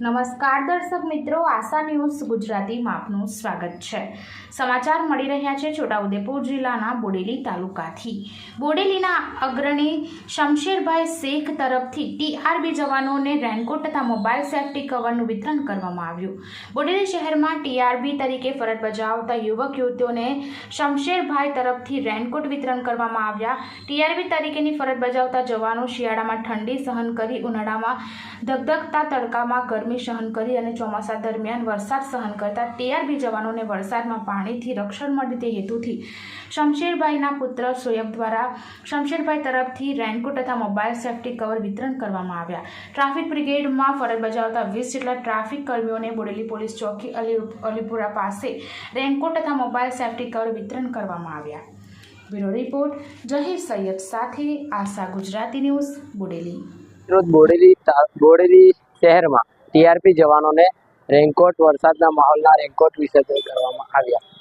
નમસ્કાર દર્શક મિત્રો, આશા ન્યૂઝ ગુજરાતીમાં આપનું સ્વાગત છે. સમાચાર મળી રહ્યા છે છોટાઉદેપુર જિલ્લાના બોડેલી તાલુકાથી. બોડેલીના અગ્રણી શમશેરભાઈ શેખ તરફથી ટીઆરબી જવાનોને રેનકોટ તથા મોબાઈલ સેફટી કવરનું વિતરણ કરવામાં આવ્યું. બોડેલી શહેરમાં ટીઆરબી તરીકે ફરજ બજાવતા યુવક યુવતીઓને શમશેરભાઈ તરફથી રેનકોટ વિતરણ કરવામાં આવ્યા. ટીઆરબી તરીકેની ફરજ બજાવતા જવાનો શિયાળામાં ઠંડી સહન કરી ઉનાળામાં ધગધગતા તડકામાં ગરમી સહન કરી અને ચોમાસા દરમિયાન વરસાદ સહન કરતા ટીઆરબી જવાનોને વરસાદમાં પાણીથી રક્ષણ મળે તે હેતુથી શમશેરભાઈના પુત્ર સોયબ દ્વારા શમશેરભાઈ તરફથી રેનકોટ તથા મોબાઈલ સેફટી કવર વિતરણ કરવામાં આવ્યા. ટ્રાફિક બ્રિગેડમાં ફરજ બજાવતા વીસ જેટલા ટ્રાફિક કર્મીઓને બોડેલી પોલીસ ચોકી અલી અલીપુરા પાસે રેનકોટ તથા મોબાઈલ સેફટી કવર વિતરણ કરવામાં આવ્યા. બ્યુરો રિપોર્ટ જહીર સૈયદ સાથે આશા ગુજરાતી ન્યૂઝ, બોડેલી. બોડેલી બોડેલી શહેરમાં ટીઆરપી જવાનોને રેનકોટ વરસાદના માહોલના રેનકોટ વિસર્જન કરવામાં આવ્યા.